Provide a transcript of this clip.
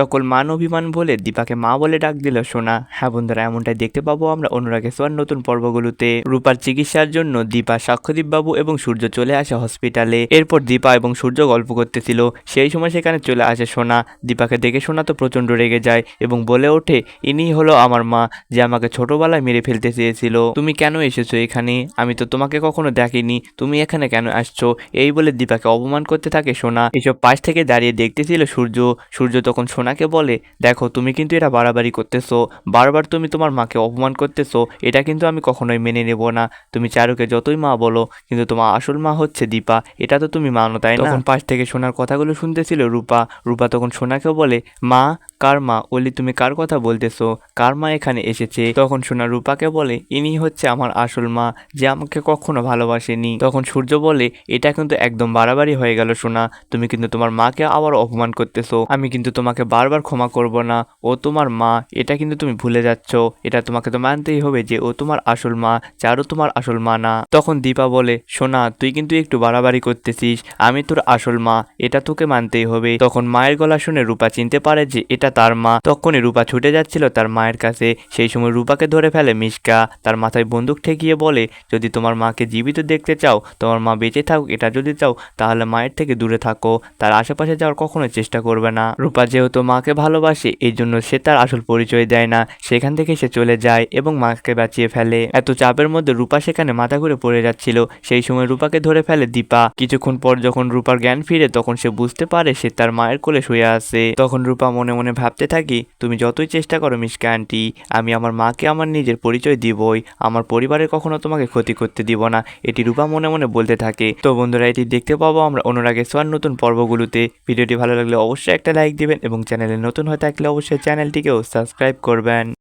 সকল মান অভিমান বলে দীপাকে মা বলে ডাক দিল, সোনা হ্যাঁ বন্ধুরা, এমনটাই দেখতে পাবো আমরা অনুরাগে সোয়ার নতুন পর্বগুলোতে। রূপার চিকিৎসার জন্য দীপা সাক্ষ্যদীপ বাবু এবং সূর্য চলে আসে হসপিটালে এরপর দীপা এবং সূর্য গল্প করতেছিল। সেই সময় সেখানে চলে আসে সোনা। দীপাকে দেখে সোনা তো প্রচণ্ড রেগে যায় এবং বলে ওঠে, ইনি হলো আমার মা যে আমাকে ছোটবেলায় মেরে ফেলতে চেয়েছিল। তুমি কেন এসেছ এখানে? আমি তো তোমাকে কখনো দেখিনি। তুমি এখানে কেন আসছো? এই বলে দীপাকে অপমান করতে থাকে সোনা। এসব পাশ থেকে দাঁড়িয়ে দেখতেছিল সূর্য। সূর্য তখন সোনাকে বলে, দেখো, তুমি কিন্তু এটা বাড়াবাড়ি করতেছো। বারবার তুমি তোমার মাকে অপমান করতেছো। এটা কিন্তু আমি কখনোই মেনে নেব না। তুমি চারুকে যতই মা বলো, কিন্তু তোমার আসল মা হচ্ছে দীপা। এটা তো তুমি মানো, তাই না? তখন পাশ থেকে সোনার কথাগুলো শুনতেছিল রূপা। রূপা তখন সোনাকে বলে, মা কার মা ওলি, তুমি কার কথা বলতেছো? কার মা এখানে এসেছে। তখন সোনা রূপাকে বলে, ইনি হচ্ছে আমার আসল মা, যে আমাকে কখনো ভালোবাসেনি। তখন সূর্য বলে, এটা কিন্তু একদম বাড়াবাড়ি হয়ে গেল সোনা। তুমি কিন্তু তোমার মাকে আবার অপমান করতেছো। আমি কিন্তু তোমাকে বারবার ক্ষমা করব না। ও তোমার মা, এটা কিন্তু তুমি ভুলে যাচ্ছ। এটা তোমাকে তো মানতেই হবে যে ও তোমার আসল মা চারু তোমার আসল মা না। তখন দীপা বলে, সোনা, তুই কিন্তু একটু বাড়াবাড়ি করতেছিস। আমি তোর আসল মা, এটা তোকে মানতেই হবে। তখন মায়ের গলা শুনে রূপা চিনতে পারে যে, এটা তার মা। তখনই রূপা ছুটে যাচ্ছিল তার মায়ের কাছে। সেই সময় রূপাকে ধরে ফেলে মিশকা। তার মাথায় বন্দুক ঠেকিয়ে বলে, যদি তোমার মাকে জীবিত দেখতে চাও, তোমার মা বেঁচে থাকুক, এটা যদি চাও, তাহলে মায়ের থেকে দূরে থাকো। তার আশেপাশে যাওয়ার কখনো চেষ্টা করবে না। রূপা যেহেতু মাকে ভালোবাসে, এই জন্য সে তার আসল পরিচয় দেয় না। সেখান থেকে সে চলে যায় এবং মাকে বাঁচিয়ে ফেলে। এত চাপের মধ্যে রূপা সেখানে মাথা ঘুরে পড়ে যাচ্ছিল। সেই সময় রূপাকে ধরে ফেলে দীপা। কিছুক্ষণ পর যখন রূপার জ্ঞান ফিরে, তখন সে বুঝতে পারে সে তার মায়ের কোলে শুয়ে আছে। তখন রূপা মনে মনে ভাবতে থাকি, তুমি যতই চেষ্টা করো, মিস আন্টি আমি আমার মাকে আমার নিজের পরিচয় দিবই। আমার পরিবারের কখনো তোমাকে ক্ষতি করতে দিব না। এটি রূপা মনে মনে বলতে থাকে। তো বন্ধুরা, এটি দেখতে পাবো আমরা অনুরাগের সোয়ার নতুন পর্বগুলোতে। ভিডিওটি ভালো লাগলে অবশ্যই একটা লাইক দিবেন এবং চ্যানেলে নতুন হয়ে থাকলে অবশ্যই চ্যানেলটিকেও সাবস্ক্রাইব করবেন।